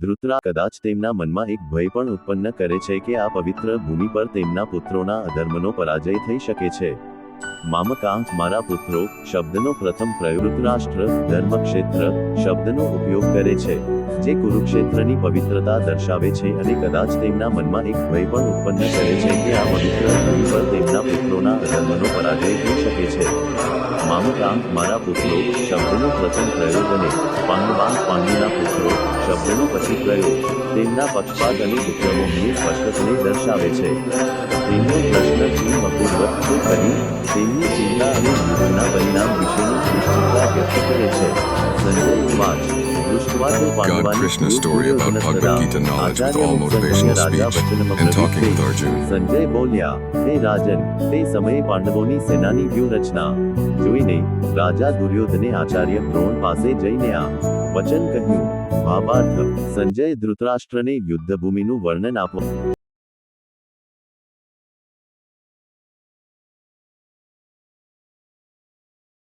ધૃતરા કદાચ તેમના મનમાં એક ભય પણ ઉત્પન્ન કરે છે કે આ પવિત્ર ભૂમિ પર તેમના પુત્રોના અધર્મનો પરાજય થઈ શકે છે. મામકા, મારા પુત્રો, શબ્દનો પ્રથમ પ્રયોગ ધર્મક્ષેત્ર, શબ્દનો ઉપયોગ કરે છે, જે કુરુક્ષેત્રની પવિત્રતા દર્શાવે છે અને કદાચ તેમના મનમાં એક ભય પણ ઉત્પન્ન કરે છે કે આ પવિત્ર ભૂમિ પર તેમના પુત્રોના અધર્મનો પરાજય થઈ શકે છે. મામકા મારા પુત્રો, શબ્દનો પ્રથમ પ્રયોગ અને પાંડવા, પાંડુના પુત્રો, શબ્દનો પછી પ્રયોગ, તેમના પક્ષપાત અને પુત્રમોહની સ્પષ્ટપણે દર્શાવે છે. તેમનો પ્રશ્ન ચીનપૂર્વક શું કહ્યું તેમની ચિંતા અને યુદ્ધના પરિણામ વિશેની નિશ્ચિતતા વ્યક્ત કરે છે. God Krishna story about Bhagavad Gita knowledge with all motivational speech and talking with. Arjun. Sanjay બોલ્યા, હે રાજન, તે સમયે પાંડવોની સેનાની વ્યૂહરચના જોઈને રાજા દુર્યોધને આચાર્ય દ્રોણ પાસે જઈને આ વચન કહ્યું ભાવાર્થ સંજય ધૃતરાષ્ટ્રને યુદ્ધભૂમિનું વર્ણન આપવા